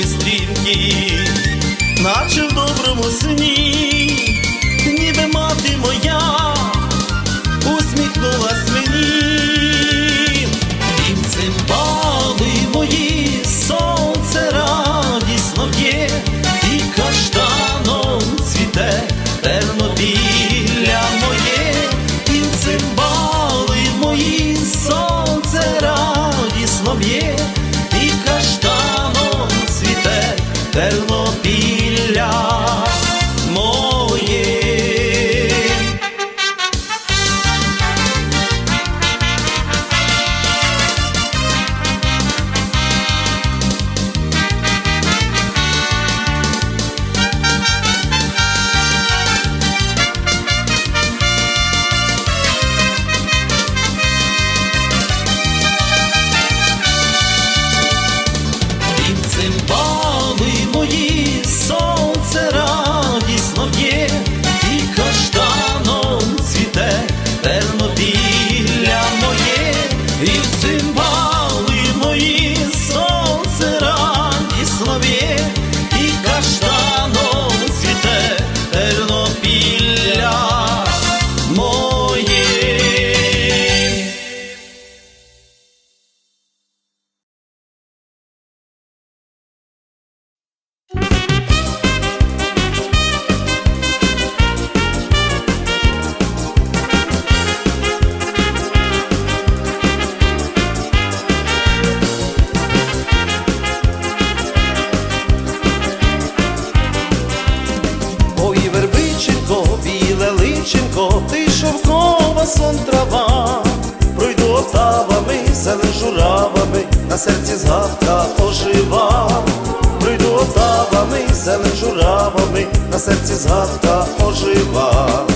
і стрімкі, наче в доброму сні, ніби мати моя. на серці згадка ожива, прийду отавами, зелень журавами, на серці згадка ожива.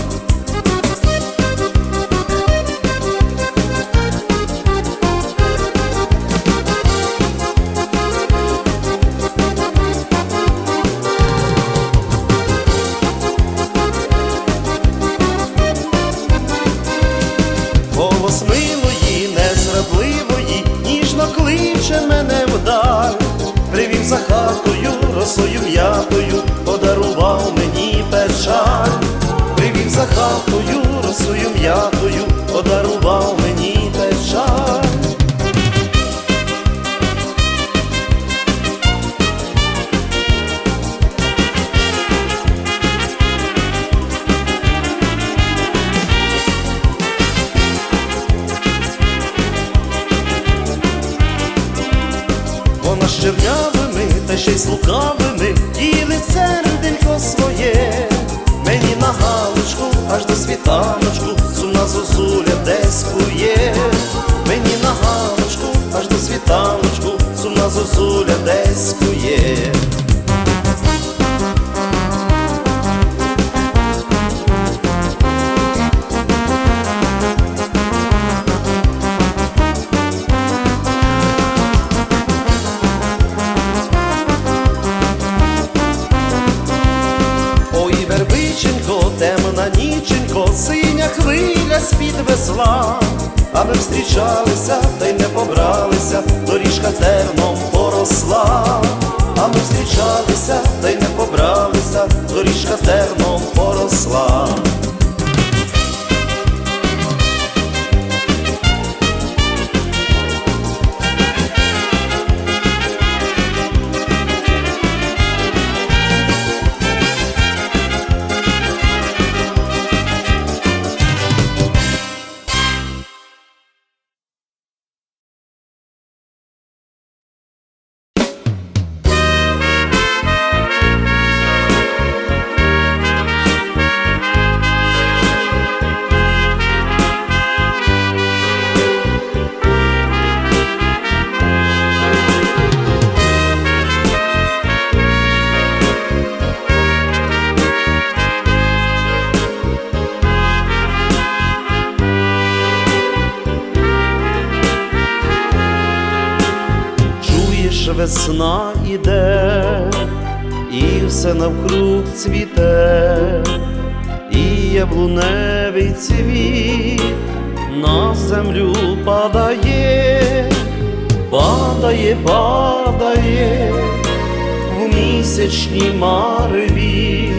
вона з чернявими, та ще й з діли серденько своє, мені на галочку, аж до світаночку, сумна зозуля десь кує, мені на галочку, аж до світаночку, сумна зозуля десь кує. Встрічалися та й не побралися, доріжка терном поросла, а ми зустрічалися, та й не побралися, доріжка терном поросла. Весна іде, і все навкруг цвіте, і яблуневий цвіт на землю падає, падає, падає в місячній марві,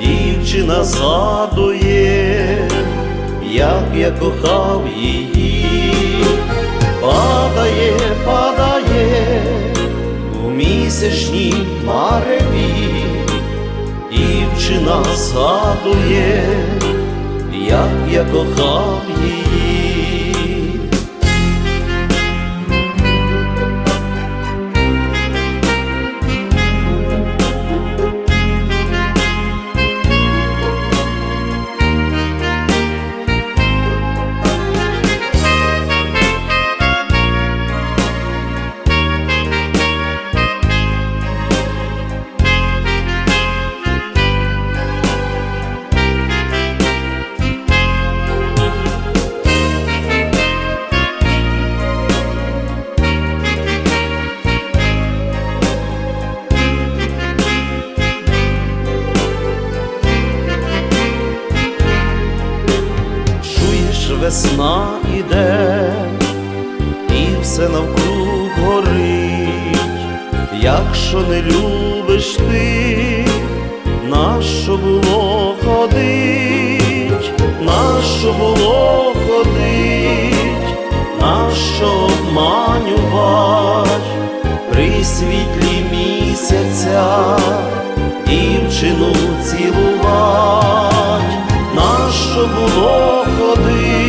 дівчина згадує, як я кохав її місячній мареві, дівчина згадує, як я кохав її. Весна іде, і все навкруг горить, якщо не любиш ти, нащо було ходить, нащо було ходить, нащо обманювать при світлі місяця дівчину цілувать, нащо було ходить,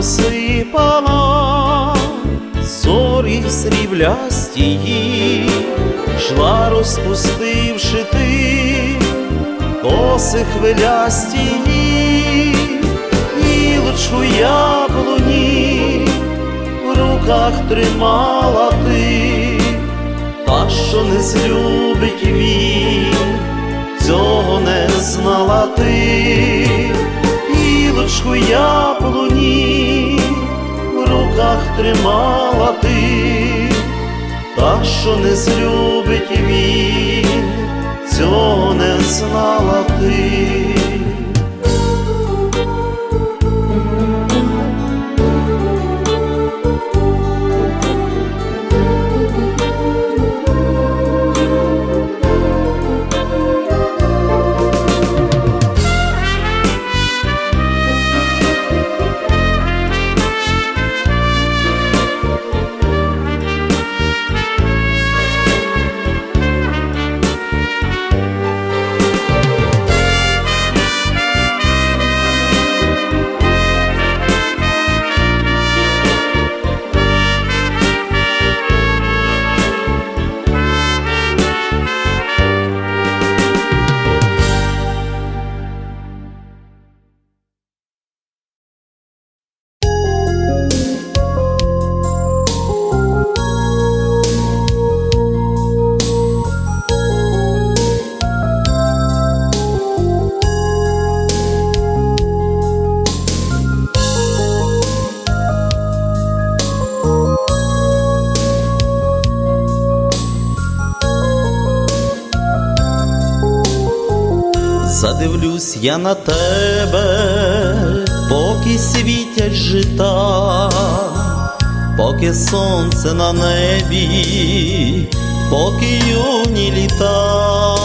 розсипала зорі сріблястії, шла розпустивши ти коси хвилястії, гілочку яблуні в руках тримала ти, та що не злюбить він, цього не знала ти гілочку яблуні в руках тримала ти, та що не злюбить він, цього не знала ти. Я на тебе, поки світять жита, поки сонце на небі, поки юні літа,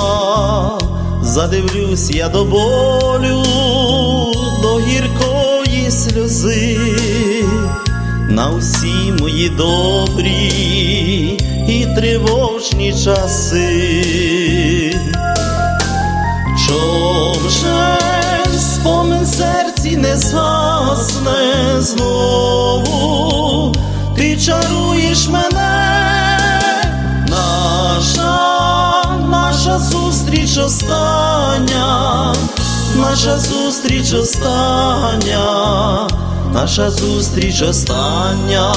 задивлюсь я до болю, до гіркої сльози, на усі мої добрі і тривожні часи. Згасне знову, ти чаруєш мене, наша, наша зустріч остання, наша зустріч остання, наша зустріч остання,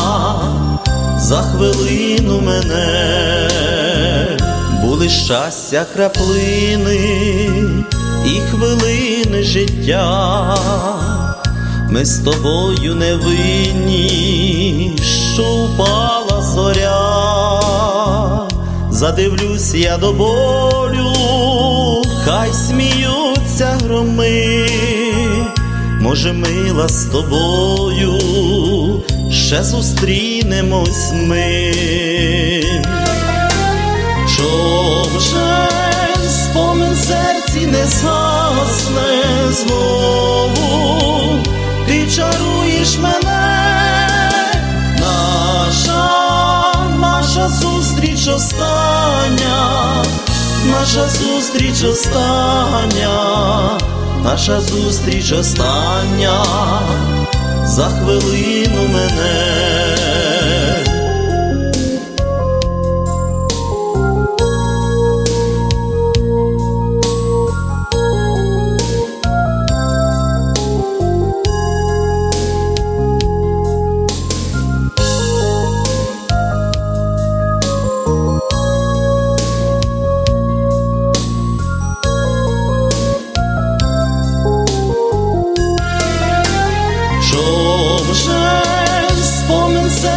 за хвилину мене. Були щастя краплини і хвилини життя. Ми з тобою не винні, що впала зоря, задивлюсь я до болю, хай сміються громи, може, мила з тобою, ще зустрінемось ми. Чом же спомин серці не згасне ти чаруєш мене, наша, наша зустріч остання, наша зустріч остання, наша зустріч остання, за хвилину мене.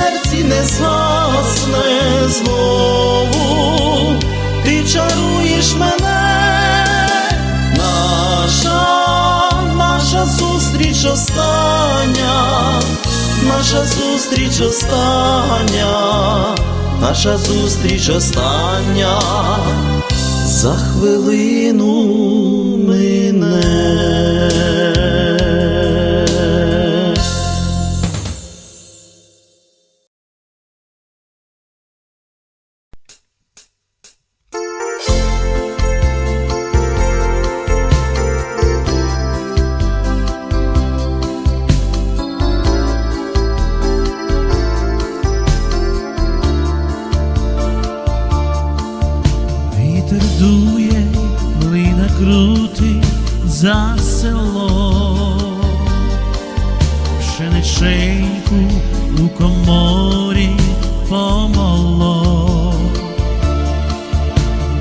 Серці не згасне знову, ти чаруєш мене, наша, наша зустріч остання, наша зустріч остання, наша зустріч остання, за хвилину мине. За село, пшениченьку у коморі помоло.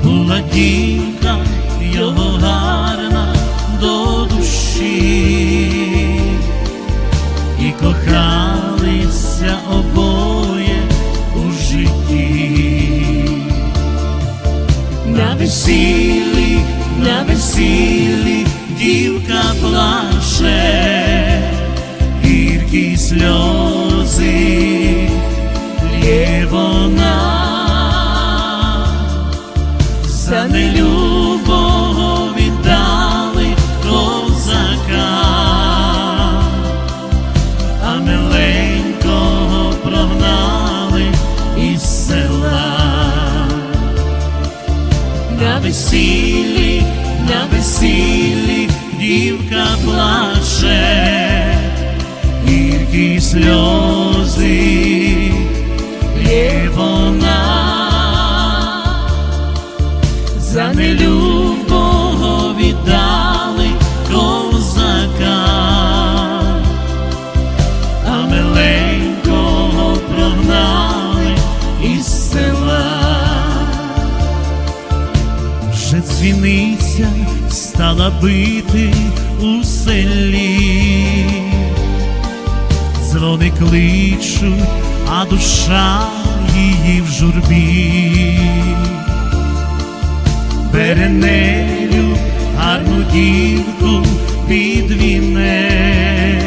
Була дівка його гарна до душі, і кохалися обоє у житті. На весіллі, на весіллі плаче, гіркі сльози сльози лє вона. За нелюбого віддали козака, а миленького прогнали із села. Вже дзвіниця стала бити у селі, дзвони кличуть, а душа її в журбі. Беренелю, гарну дівку під вінець,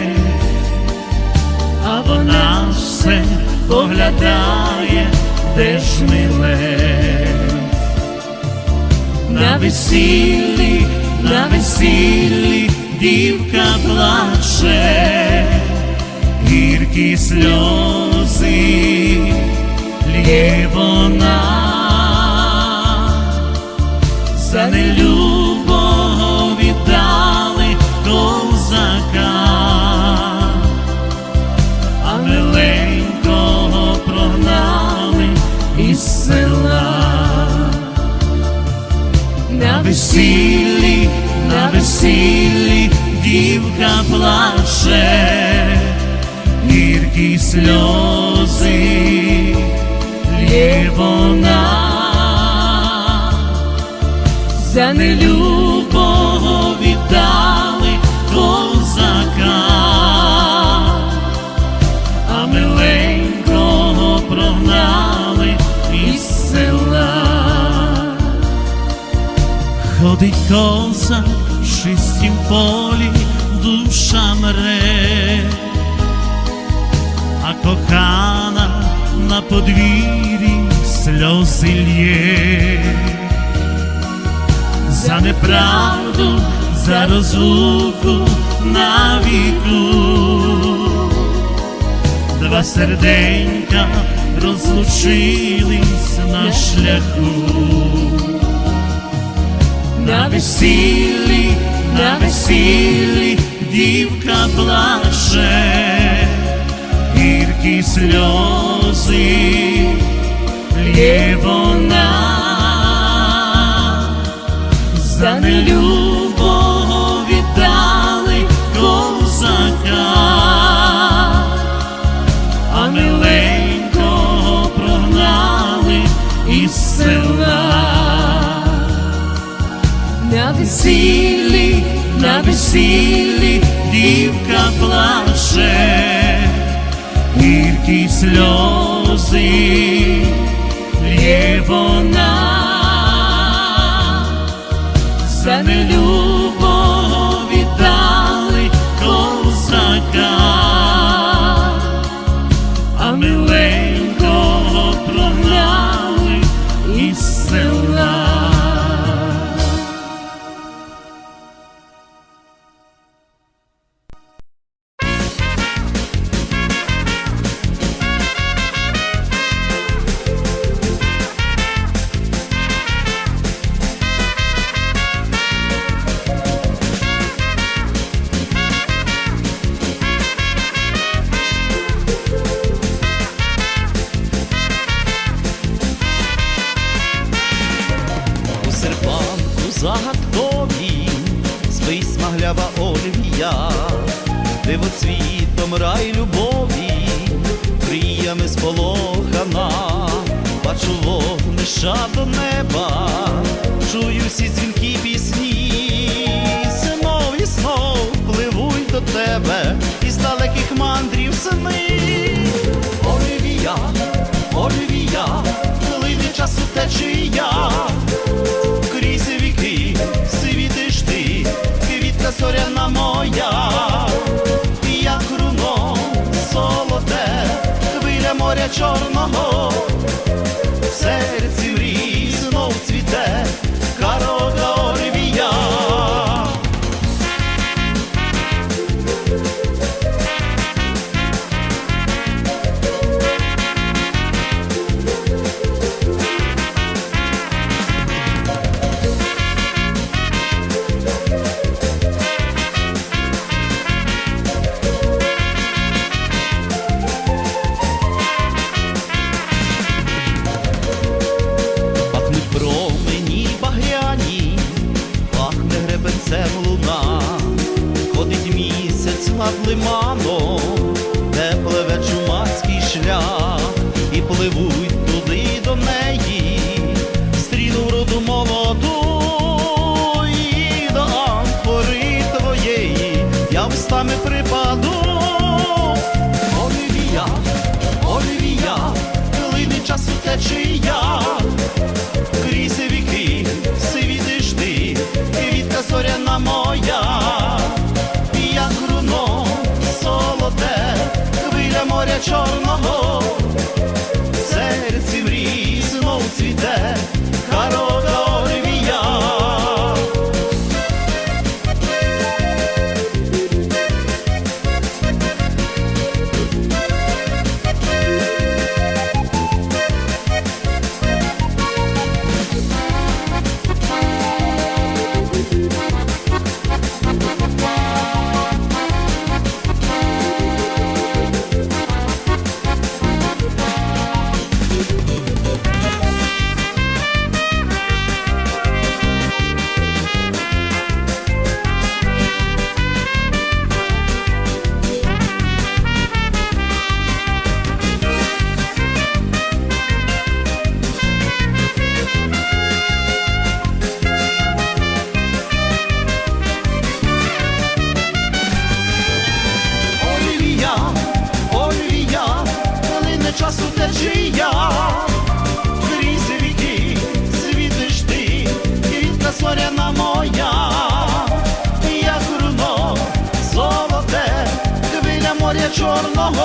а вона все поглядає, де ж милець. На весіллі, на весіллі дівка плаче, гіркі сльози лє вона за нелюбого віддали козака, а миленького прогнали із села. На весіллі, на весіллі дівка плаче, гіркі сльози лє вона. За нелюбого сльози. За неправду, за розлуку на віку, два серденька розлучились на шляху на весіллі, на весіллі дівка плаче, гіркі сльози лє вона. За нелюбого віддали козака, а миленького прогнали із села. На весіллі, на весіллі дівка плаче, гіркі сльози вона за нелюбого дивоцвітом рай любові, мріями сполохана, бачу вогниша до неба, чую всі дзвінки пісні, синові снов пливуть до тебе із далеких мандрів сини. Ольвія, Ольвія, хвилини часу течія, крізь віки світиш ти, квітка зоряна моя, чорного, в серці мрій знов цвіте, я устами припаду, Олівія, Олівія, хвилини часу течія, крізь віки, сиві дижди, квітка зоряна моя, як руно солоде, хвиля моря чорного, серці мрій знов цвіте, карота. Чорного,